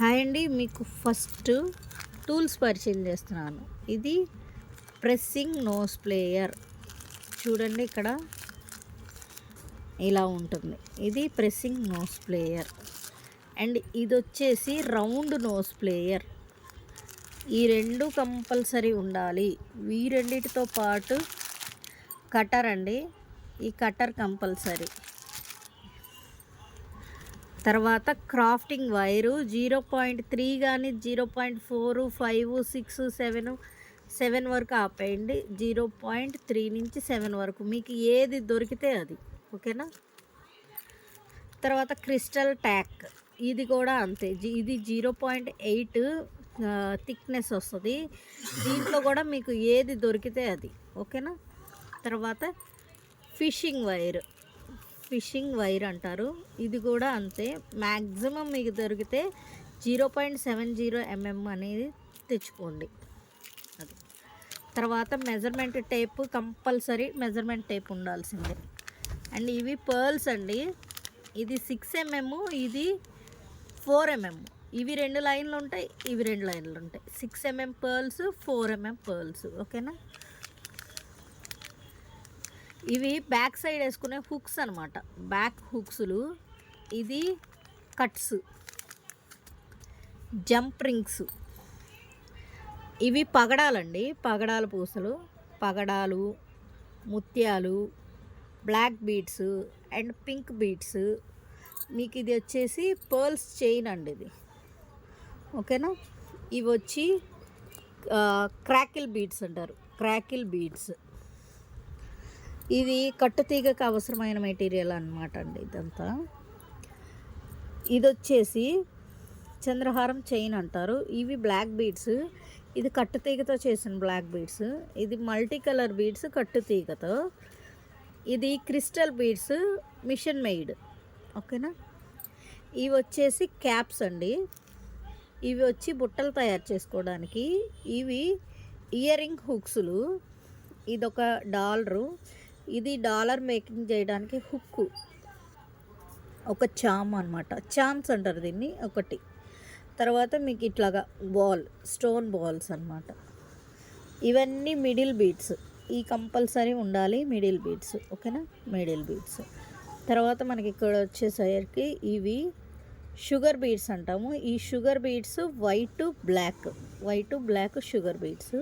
Hi అండి మీకు first tools పరిచయం చేస్తున్నాను. ఇది ప్రెస్సింగ్ నోస్ ప్లేయర్. చూడండి ఇక్కడ ఇలా ఉంటుంది. ఇది ప్రెస్సింగ్ నోస్ ప్లేయర్. అండ్ ఇది వచ్చేసి రౌండ్ నోస్ ప్లేయర్. ఈ రెండు కంపల్సరీ ఉండాలి. ఈ రెండిటితో పాటు కటర్ అండి. ఈ కటర్ కంపల్సరీ. తర్వాత crafting wire zero point three కానీ zero point four five six seven seven వరకు ఆపేయండి. జీరో పాయింట్ త్రీ నుంచి సెవెన్ వరకు. మీకు ఏది దొరికితే అది. ఓకేనా? తర్వాత క్రిస్టల్ ట్యాక్. ఇది కూడా అంతే. ఇది జీరో పాయింట్ ఎయిట్ థిక్నెస్ వస్తుంది. దీంట్లో కూడా మీకు ఏది దొరికితే అది. ఓకేనా? తర్వాత ఫిషింగ్ వైర్. ఫిషింగ్ వైర్ అంటారు. ఇది కూడా అంతే. మ్యాక్సిమం మీకు దొరికితే zero point seven zero MM అనేది తెచ్చుకోండి. అది. తర్వాత measurement tape compulsory measurement tape ఉండాల్సిందే. అండ్ ఇవి పర్ల్స్ అండి. ఇది సిక్స్ ఎంఎం ఇది ఫోర్ ఎంఎం. ఇవి రెండు లైన్లు ఉంటాయి ఇవి రెండు లైన్లు ఉంటాయి. Six MM pearls four MM pearls. ఓకేనా? ఇవి బ్యాక్ సైడ్ వేసుకునే హుక్స్ అనమాట బ్యాక్ హుక్స్లు. ఇది కట్స్. Jump rings. ఇవి పగడాలండి. పగడాల పూసలు. పగడాలు ముత్యాలు black beads and pink beads. మీకు ఇది వచ్చేసి పర్ల్స్ చైన్ అండి ఇది. ఓకేనా? ఇవి వచ్చి క్రాకిల్ బీట్స్ అంటారు. Crackle beads. ఇది కట్టుతీగకు అవసరమైన మెటీరియల్ అన్నమాట అండి ఇదంతా. ఇది వచ్చేసి చంద్రహారం చైన్ అంటారు. ఇవి బ్లాక్ బీడ్స్. ఇది కట్టుతీగతో చేసిన బ్లాక్ బీడ్స్. ఇది మల్టీ కలర్ బీడ్స్ కట్టుతీగతో. ఇది క్రిస్టల్ బీడ్స్ మిషన్ మెయిడ్. ఓకేనా? ఇవి వచ్చేసి క్యాప్స్ అండి. ఇవి వచ్చి బుట్టలు తయారు చేసుకోవడానికి. ఇవి ఇయర్ రింగ్ హుక్స్లు. ఇదొక డాలరు. ఇది డాలర్ మేకింగ్ చేయడానికి హుక్కు. ఒక చామ్ అనమాట చామ్స్ అంటారు దీన్ని ఒకటి. తర్వాత మీకు ఇట్లాగా బాల్ స్టోన్ బాల్స్ అనమాట ఇవన్నీ మిడిల్ బీట్స్. ఈ కంపల్సరీ ఉండాలి మిడిల్ బీట్స్ ఓకేనా? Middle beads. తర్వాత మనకి ఇక్కడ వచ్చేసరికి ఇవి షుగర్ బీడ్స్ అంటాము. ఈ sugar beads white black. White black sugar beads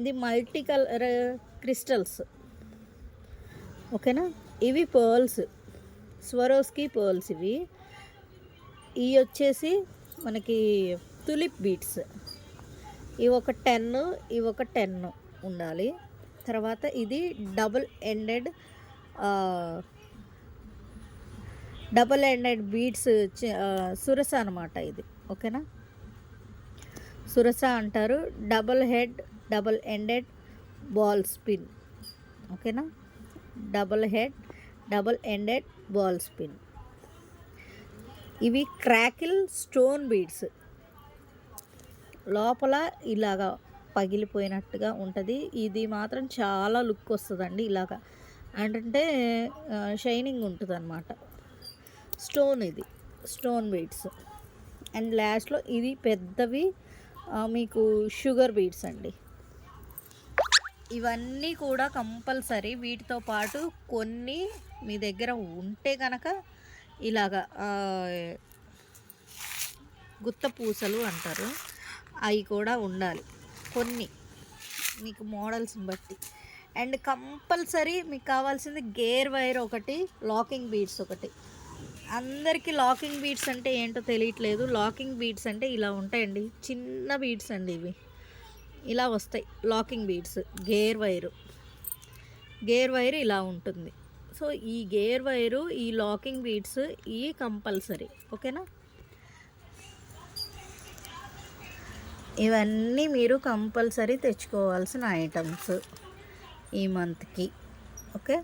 ఇది మల్టీ కలర్ క్రిస్టల్స్. ఓకేనా? ఇవి పర్ల్స్. స్వరోస్కి పర్ల్స్ ఇవి. ఇవి వచ్చేసి మనకి తులిప్ బీట్స్. ఇవి ఒక టెన్ ఇవి ఒక టెన్ ఉండాలి. తర్వాత ఇది double ended double ended beads Surasa అనమాట ఇది. ఓకేనా? సురస అంటారు. Double head double ended ball spin. ఓకేనా? Double head double ended ball spin. ఇవి క్రాకిల్ స్టోన్ బీడ్స్. లోపల ఇలాగా పగిలిపోయినట్టుగా ఉంటుంది. ఇది మాత్రం చాలా లుక్ వస్తుందండి ఇలాగా. అంటే షైనింగ్ ఉంటుంది అనమాట స్టోన్ ఇది స్టోన్ బీడ్స్. అండ్ లాస్ట్లో ఇది పెద్దవి మీకు షుగర్ బీడ్స్ అండి. ఇవన్నీ కూడా కంపల్సరీ వీటితో పాటు కొన్ని మీ దగ్గర ఉంటే కనుక ఇలాగా గుత్త పూసలు అంటారు. అవి కూడా ఉండాలి. కొన్ని మీకు మోడల్స్ని బట్టి. అండ్ కంపల్సరీ మీకు కావాల్సింది గేర్ వైర్ ఒకటి లాకింగ్ బీడ్స్ ఒకటి. అందరికీ లాకింగ్ బీడ్స్ అంటే ఏంటో తెలియట్లేదు. లాకింగ్ బీడ్స్ అంటే ఇలా ఉంటాయండి. చిన్న బీడ్స్ అండి ఇవి. ఇలా వస్తాయి. Locking beads gear wire. Gear wire ఇలా ఉంటుంది. సో ఈ గేర్ వైరు ఈ లాకింగ్ బీడ్స్ ఈ కంపల్సరీ. ఓకేనా? ఇవన్నీ మీరు కంపల్సరీ తెచ్చుకోవాల్సిన ఐటమ్స్ ఈ మంత్కి. ఓకే?